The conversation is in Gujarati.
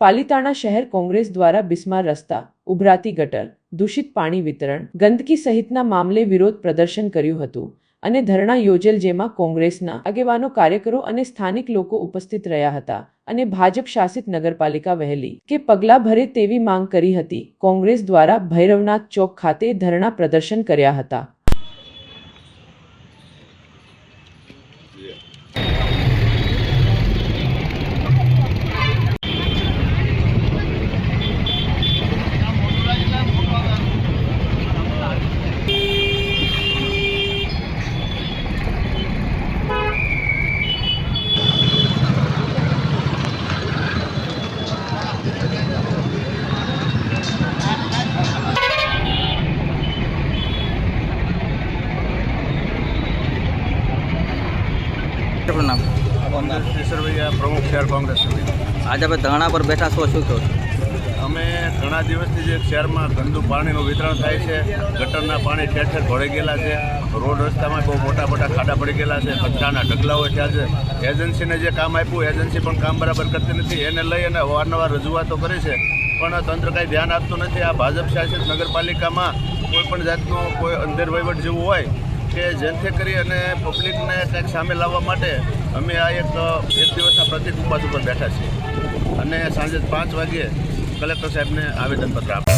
પાલિતાણા શહેર કોંગ્રેસ દ્વારા બિસ્માર રસ્તા, ઉભરાતી ગટર, દૂષિત પાણી વિતરણ, ગંદકી સહિતના મામલે વિરોધ પ્રદર્શન કર્યું હતું અને ધરણા યોજેલ જેમાં કોંગ્રેસના આગેવાનો, કાર્યકરો અને સ્થાનિક લોકો ઉપસ્થિત રહ્યા હતા અને ભાજપ શાસિત નગરપાલિકા વહેલી કે પગલાં ભરે તેવી માંગ કરી હતી. કોંગ્રેસ દ્વારા ભૈરવનાથ ચોક ખાતે ધરણા પ્રદર્શન કર્યા હતા. આપણું નામ? પ્રમુખ શહેર કોંગ્રેસ આજે આપણે ધરણા પર બેઠા છો શું કહો છો? અમે ઘણા દિવસથી જે શહેરમાં ગંદુ પાણીનું વિતરણ થાય છે ગટરના પાણી ઠેર ઠેર ભળી ગયેલા છે રોડ રસ્તામાં બહુ મોટા મોટા ખાડા પડી ગયેલા છે કચરાના ઢગલાઓ થયા છે એજન્સીને જે કામ આપ્યું એજન્સી પણ કામ બરાબર કરતી નથી. એને લઈ અને અવારનવાર રજૂઆતો કરે છે. પણ તંત્ર કાંઈ ધ્યાન આપતું નથી. આ ભાજપ શાસિત નગરપાલિકામાં કોઈ પણ જાતનું કોઈ અંધેર વહીવટ જેવું હોય કે જેથી કરી અને પબ્લિકને કંઈક સામે લાવવા માટે અમે આ એક એક દિવસના પ્રતિક ઉપવાસ ઉપર બેઠા છીએ. અને સાંજે પાંચ વાગ્યે કલેક્ટર સાહેબને આવેદનપત્ર આપ્યું